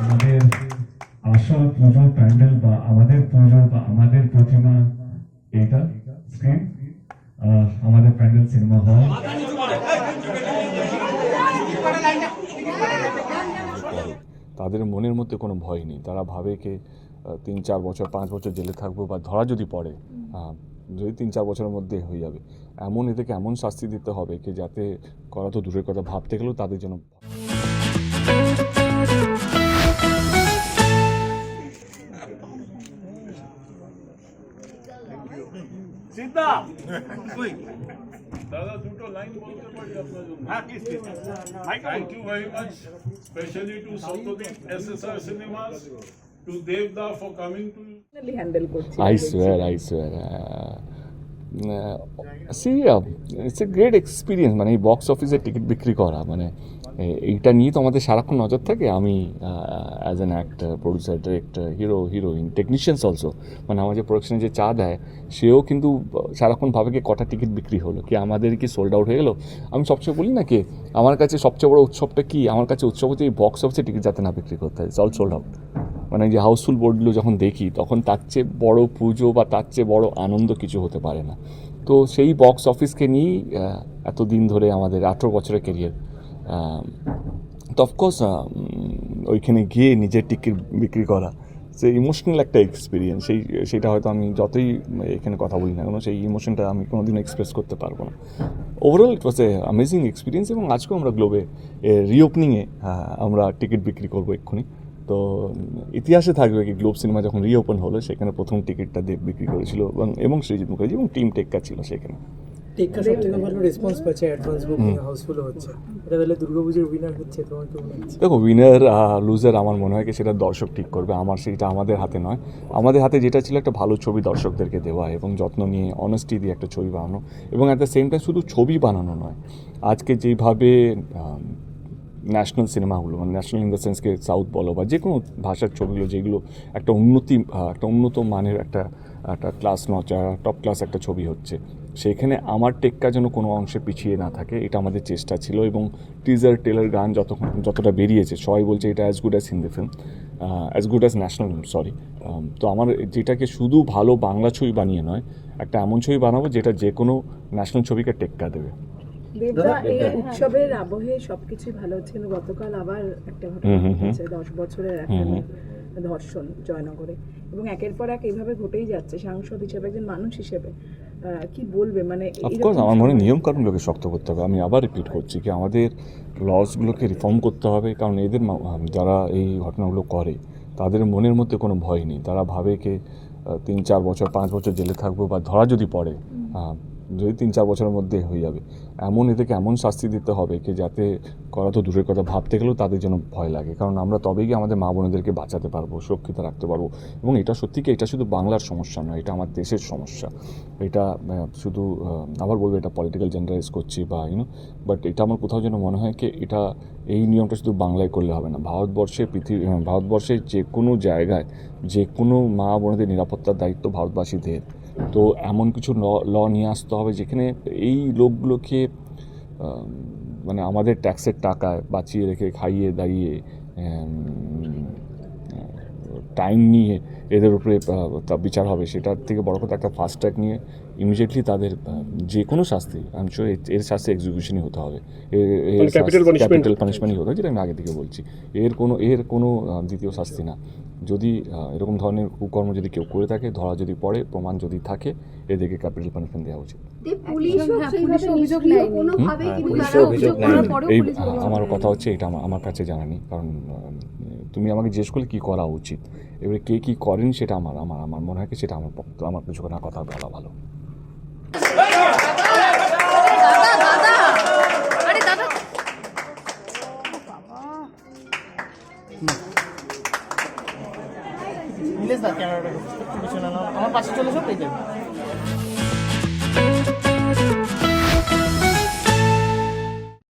আমাদের আসল পুজো প্যান্ডেল বা আমাদের পুজো বা আমাদের প্রতিমা এটা স্ক্রিন আমাদের প্যান্ডেল সিনেমা হল তাদের মনের মধ্যে কোনো ভয় নেই। তারা ভাবে কে তিন চার বছর পাঁচ বছর জেলে থাকব বা ধরা যদি পড়ে যদি তিন চার বছরের মধ্যে হয়ে যাবে। এমন এদেরকে এমন শাস্তি দিতে হবে কি যাতে করা তো দূরের কথা ভাবতে গেলেও তাদের জন্য সিদ্ধা! দাদা দুটো লাইন বলতে পারি আপনার জন্য। হ্যাঁ please please thank you very much specially to Satyajit cinemas to দেবদা ফর কামিং টু হ্যান্ডেল করছি swear. Uh, uh, see, uh, it's a great experience মানে এই বক্স অফিসে টিকিট বিক্রি করা মানে এইটা নিয়ে তো আমাদের সারাক্ষণ নজর থাকে আমি as an actor producer director hero heroine technicians also মানে আমার যে প্রোডাকশনে যে চা দেয় সেও কিন্তু সারাক্ষণ ভাবে কি কটা টিকিট বিক্রি হলো কি আমাদের কি সোল্ড আউট হয়ে গেলো আমি সবচেয়ে বলি না কি আমার কাছে সবচেয়ে বড় উৎসবটা কি আমার কাছে উৎসব হচ্ছে এই বক্স অফিসে টিকিট যাতে না বিক্রি করতে হয় অল সোল্ড আউট মানে যে হাউসফুল বোর্ডগুলো যখন দেখি, তখন তার চেয়ে বড় পুজো বা তার চেয়ে বড়ো আনন্দ কিছু হতে পারে না। তো সেই বক্স অফিসকে নিয়েই এতদিন ধরে আমাদের আঠেরো বছরের কেরিয়ার তো অফকোর্স ওইখানে গিয়ে নিজের টিকিট বিক্রি করা সে ইমোশনাল একটা এক্সপিরিয়েন্স সেই, সেটা হয়তো আমি যতই এখানে কথা বলি না কেন, সেই ইমোশনটা আমি কোনোদিনও এক্সপ্রেস করতে পারব না। Overall it was a amazing experience এবং আজকেও আমরা গ্লোবে রিওপেনিংয়ে আমরা টিকিট বিক্রি করব এক্ষুনি। তো ইতিহাসে থাকবে কি গ্লোব সিনেমা যখন রিওপেন হলো সেখানে প্রথম টিকিটটা দেব বিক্রি করেছিল এবং এবং সৃজিৎ মুখার্জি এবং টিম টেক্কা ছিল সেখানে। টেক্কা সব থেকে ভালো রেসপন্স পাচ্ছে অ্যাডভান্স বুকিং হাউসফুল হচ্ছে। এটা তাহলে দুর্গাপুজোর উইনার হচ্ছে তোমার কি মনে দেখো উইনার লুজার আমার মনে হয় কি সেটা দর্শক ঠিক করবে। আমার সেটা আমাদের হাতে নয়। আমাদের হাতে যেটা ছিল একটা ভালো ছবি দর্শকদেরকে দেওয়া এবং যত্ন নিয়ে অনেস্টি দিয়ে একটা ছবি বানানো। এবং অ্যাট দ্য সেম টাইম শুধু ছবি বানানো নয়। আজকে যেভাবে ন্যাশনাল সিনেমাগুলো মানে ন্যাশনাল ইন দ্য সেন্সকে সাউথ বলো বা যে কোনো ভাষার ছবিগুলো যেগুলো একটা উন্নতি একটা উন্নত মানের একটা একটা ক্লাস নচা টপ ক্লাস একটা ছবি হচ্ছে সেইখানে আমার টেক্কা যেন কোনো অংশে পিছিয়ে না থাকে, এটা আমাদের চেষ্টা ছিল এবং টিজার টেলার গান যত যতটা বেরিয়েছে, সবাই বলছে এটা as good as Hindi film as good as national sorry তো আমার যেটাকে শুধু ভালো বাংলা ছবি বানিয়ে নয়, একটা এমন ছবি বানাবো যেটা যে কোনো ন্যাশনাল ছবিকে টেক্কা দেবে। দেবদা এই উৎসবের আবহে সবকিছু ভালো হচ্ছে। কিন্তু গতকাল আবার একটা ঘটনা। ঘটেছে দশ বছরের একটা ধর্ষণ জয়নগরে। এবং একের পর এক এইভাবে ঘটেই যাচ্ছে। সাংসদ হিসেবে একজন মানুষ হিসেবে কি বলবে? মানে অফকোর্স আমার মনে হয় নিয়মকানুনগুলোকে শক্ত করতে হবে। আমি আবার রিপিট করছি কি আমাদের লসগুলোকে রিফর্ম করতে হবে। কারণ এদের যারা এই ঘটনাগুলো করে তাদের মনের মধ্যে কোনো ভয় নেই। তারা ভাবে কি তিন চার বছর পাঁচ বছর জেলে থাকব বা ধরা যদি পড়ে যদি তিন, চার বছরের মধ্যে হয়ে যাবে। এমন এদেরকে এমন শাস্তি দিতে হবে কি যাতে করা তো দূরের কথা, ভাবতে গেলেও তাদের জন্য ভয় লাগে। কারণ আমরা তবেই গিয়ে আমাদের মা বোনেদেরকে বাঁচাতে পারব, সুরক্ষিত রাখতে পারব। এবং এটা সত্যি কি, এটা শুধু বাংলার সমস্যা নয়, এটা আমার দেশের সমস্যা। এটা শুধু আবার বলব এটা পলিটিক্যাল জেন্ডারাইজ করছি বা ইউনো বাট এটা আমার কোথাও যেন মনে হয় কি, এটা, এই নিয়মটা শুধু বাংলায় করলে হবে না। ভারতবর্ষে পৃথিবী ভারতবর্ষের যে কোনো জায়গায়, যে কোনো মা বোনেদের নিরাপত্তার দায়িত্ব ভারতবাসীদের। তো এমন কিছু ল নিয়ে আসতে হবে যেখানে এই লোকগুলোকে মানে আমাদের ট্যাক্সের টাকা বাঁচিয়ে রেখে, খাইয়ে দাঁড়িয়ে টাইম নিয়ে এদের উপরে তা বিচার হবে। সেটার থেকে বড় কথা একটা ফাস্ট ট্র্যাক নিয়ে ইমিডিয়েটলি তাদের যে কোনো শাস্তি আমি শিওর এর শাস্তি এক্সিকিউশনই হতে হবে। ক্যাপিটাল পানিশমেন্টই হতে হবে যেটা আমি আগে থেকে বলছি। এর কোনো এর কোনো দ্বিতীয় শাস্তি না। যদি এরকম ধরনের কুকর্ম যদি কেউ করে থাকে ধরা যদি পড়ে প্রমাণ যদি থাকে এদেরকে ক্যাপিটাল পানিশমেন্ট দেওয়া উচিত। হ্যাঁ, হ্যাঁ, এই আমার কথা হচ্ছে এটা আমার কাছে জানা নেই কারণ তুমি আমাকে জিজ্ঞেস করলে কী করা উচিত? এবারে কে কী করেন, সেটা আমার আমার আমার মনে হয় সেটা আমার পক্ষ, আমার কিছু না কথা বলা ভালো। আমার পাশে চলে সব পেয়ে যাবে।